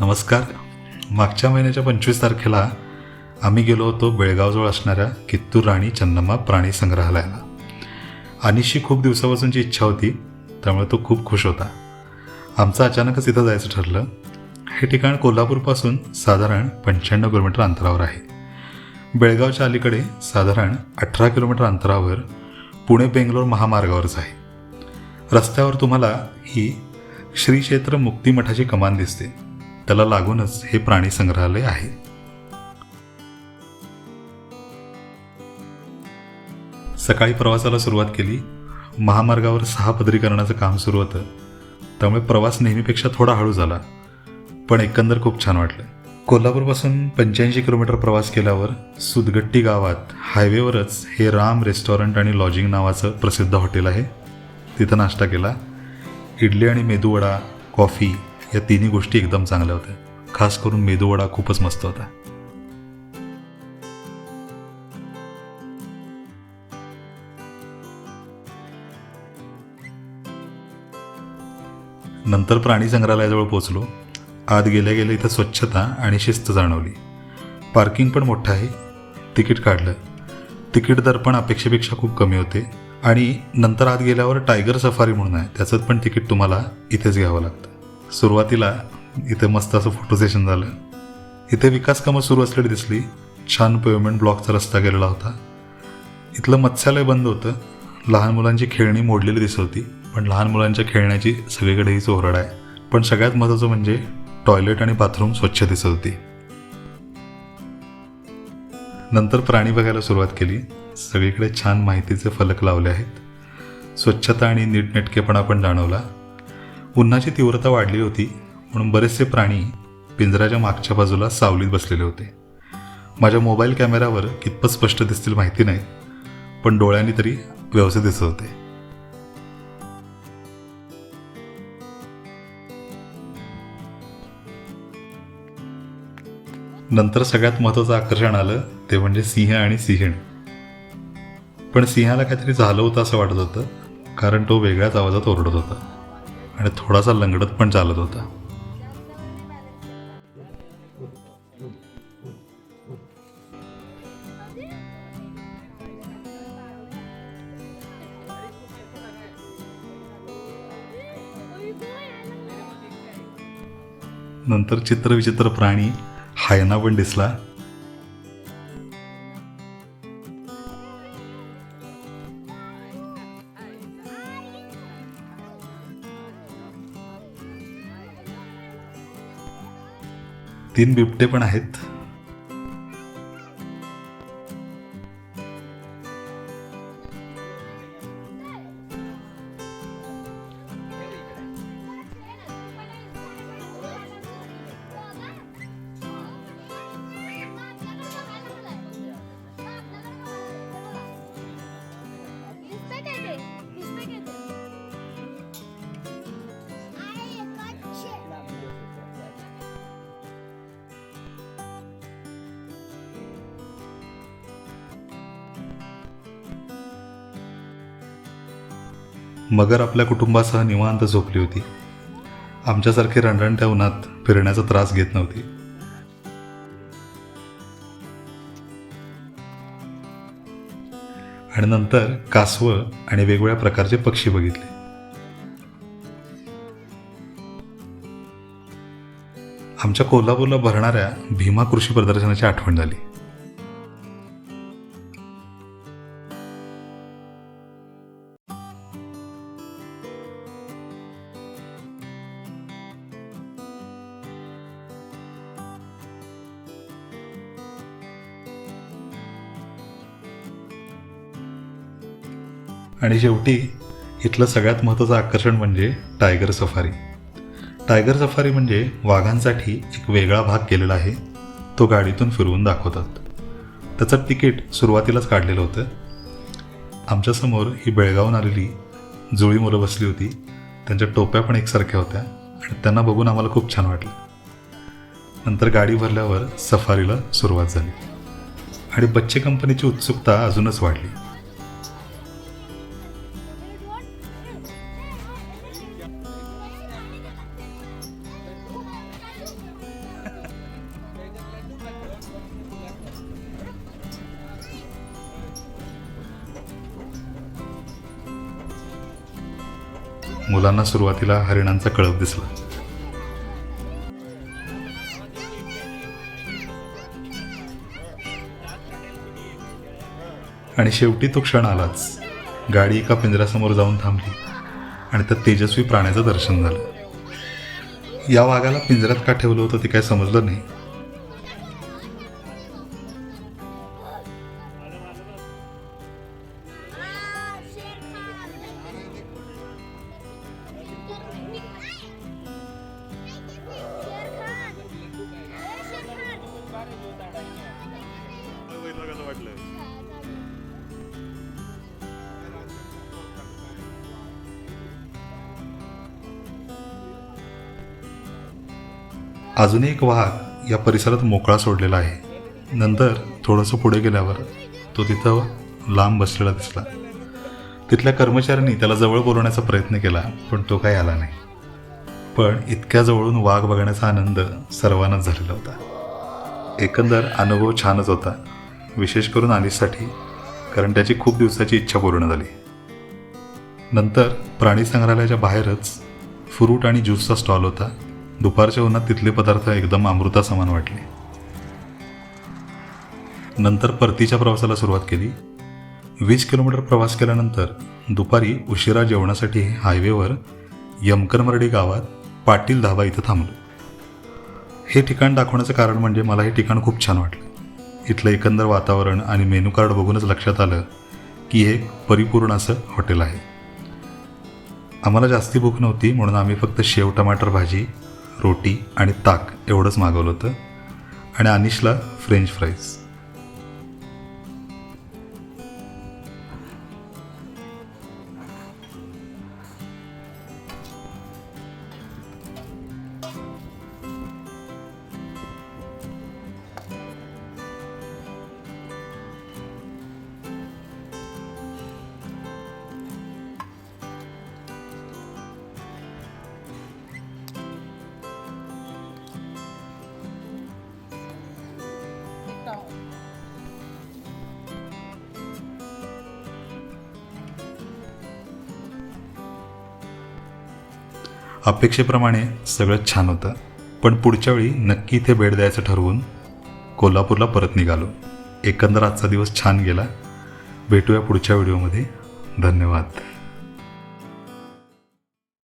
नमस्कार. मागच्या महिन्याच्या पंचवीस तारखेला आम्ही गेलो होतो बेळगावजवळ असणाऱ्या कित्तूर राणी चन्नम्मा प्राणी संग्रहालयाला. अनिशची खूप दिवसापासूनची इच्छा होती त्यामुळे तो खूप खुश होता. आमचं अचानकच इथं जायचं ठरलं. हे ठिकाण कोल्हापूरपासून साधारण पंच्याण्णव किलोमीटर अंतरावर आहे. बेळगावच्या अलीकडे साधारण अठरा किलोमीटर अंतरावर पुणे बेंगलोर महामार्गावरच आहे. रस्त्यावर तुम्हाला ही श्री क्षेत्र मुक्तिमठाची कमान दिसते. त्याला लागूनच हे प्राणी संग्रहालय आहे. सकाळी प्रवासाला सुरुवात केली. महामार्गावर सहा पदरीकरणाचं काम सुरू होतं. त्यामुळे प्रवास नेहमीपेक्षा थोडा हळू झाला. पण एकंदर खूप छान वाटलं. कोल्हापूरपासून पंच्याऐंशी किलोमीटर प्रवास केल्यावर सुदगट्टी गावात हायवेवरच हे राम रेस्टॉरंट आणि लॉजिंग नावाचं प्रसिद्ध हॉटेल आहे. तिथं नाश्ता केला. इडली आणि मेदूवडा कॉफी या तिन्ही गोष्टी एकदम चांगल्या होत्या. खास करून मेदूवडा खूपच मस्त होता. नंतर प्राणी संग्रहालयाजवळ पोचलो आत गेल्या गेल्या इथं स्वच्छता आणि शिस्त जाणवली. पार्किंग पण मोठं आहे. तिकीट काढलं. तिकीट दर पण अपेक्षेपेक्षा खूप कमी होते. आणि नंतर आत गेल्यावर टायगर सफारी म्हणून आहे. त्याचं पण तिकीट तुम्हाला इथेच घ्यावं लागतं. सुरुवातीला इथे मस्त असं फोटो सेशन झालं. इथे विकास कामं सुरू असलेली दिसली. छान पेमेंट ब्लॉकचा रस्ता गेलेला होता. इथलं मत्स्यालय बंद होतं. लहान मुलांची खेळणी मोडलेली दिसत होती. पण लहान मुलांच्या खेळण्याची सगळीकडे ही चोरड आहे. पण सगळ्यात महत्त्वाचं म्हणजे टॉयलेट आणि बाथरूम स्वच्छ दिसत होती. नंतर प्राणी बघायला सुरुवात केली. सगळीकडे छान माहितीचे फलक लावले आहेत. स्वच्छता आणि नीटनेटकेपणा पण जाणवला. उन्हाची तीव्रता वाढली होती म्हणून बरेचसे प्राणी पिंजऱ्याच्या मागच्या बाजूला सावलीत बसलेले होते. माझ्या मोबाईल कॅमेऱ्यावर कितपत स्पष्ट दिसतील माहिती नाही पण डोळ्यांनी तरी व्यवस्थित दिसत होते. नंतर सगळ्यात महत्त्वाचं आकर्षण आलं ते म्हणजे सिंह आणि सिंहण. पण सिंहाला काहीतरी झालं होतं असं वाटत होतं कारण तो वेगळ्याच आवाजात ओरडत होता. आणि थोडासा लंगडत पण चालत होता. नंतर चित्रविचित्र प्राणी हायना पण दिसला. तीन बिबटे पण आहेत. मगर आपल्या कुटुंबासह निवांत झोपली होती. आमच्यासारखे रणरणत्या उन्हात फिरण्याचा त्रास घेत नव्हती. आणि नंतर कासवं आणि वेगवेगळ्या प्रकारचे पक्षी बघितले. आमच्या कोल्हापूरला भरणाऱ्या भीमा कृषी प्रदर्शनाची आठवण झाली. आणि शेवटी इथलं सगळ्यात महत्त्वाचं आकर्षण म्हणजे टायगर सफारी. टायगर सफारी म्हणजे वाघांसाठी एक वेगळा भाग केलेला आहे तो गाडीतून फिरवून दाखवतात. त्याचं तिकीट सुरुवातीलाच काढलेलं होतं. आमच्यासमोर ही बेळगावून आलेली जुळी मुलं बसली होती. त्यांच्या टोप्या पण एकसारख्या होत्या आणि त्यांना बघून आम्हाला खूप छान वाटलं. नंतर गाडी भरल्यावर सफारीला सुरुवात झाली. आणि बच्चे कंपनीची उत्सुकता अजूनच वाढली. मुलांना सुरुवातीला हरिणांचा कळप दिसला. आणि शेवटी तो क्षण आलाच. गाडी एका पिंजऱ्यासमोर जाऊन थांबली आणि त्या तेजस्वी प्राण्याचं दर्शन झालं. या वाघाला पिंजऱ्यात का ठेवलं होतं ते काय समजलं नाही. अजूनही एक वाघ या परिसरात मोकळा सोडलेला आहे. नंतर थोडंसं पुढे गेल्यावर तो तिथं लांब बसलेला दिसला. तिथल्या कर्मचाऱ्यांनी त्याला जवळ बोलवण्याचा प्रयत्न केला पण तो काही आला नाही. पण इतक्या जवळून वाघ बघण्याचा आनंद सर्वांनाच झालेला होता. एकंदर अनुभव छानच होता. विशेष करून आलीसाठी कारण त्याची खूप दिवसाची इच्छा पूर्ण झाली. नंतर प्राणी संग्रहालयाच्या बाहेरच फ्रूट आणि ज्यूसचा स्टॉल होता. दुपारच्या उन्हात तिथले पदार्थ एकदम अमृतासमान वाटले. नंतर परतीच्या प्रवासाला सुरुवात केली. वीस किलोमीटर प्रवास केल्यानंतर दुपारी उशिरा जेवणासाठी हायवेवर यमकरमर्डी गावात पाटील धाबा इथं थांबलो. हे ठिकाण दाखवण्याचं कारण म्हणजे मला हे ठिकाण खूप छान वाटलं. इथलं एकंदर वातावरण आणि मेनू कार्ड बघूनच लक्षात आलं की हे परिपूर्ण असं हॉटेल आहे. आम्हाला जास्ती भूक नव्हती म्हणून आम्ही फक्त शेव टमाटर भाजी रोटी आणि ताक एवढंच मागवलं होतं. आणि अनिशला फ्रेंच फ्राईज. अपेक्षेप्रमाणे सगळं छान होतं. पण पुढच्या वेळी नक्की इथे भेट द्यायचं ठरवून कोल्हापूरला परत निघालो. एकंदर आजचा दिवस छान गेला. भेटूया पुढच्या व्हिडिओमध्ये. धन्यवाद.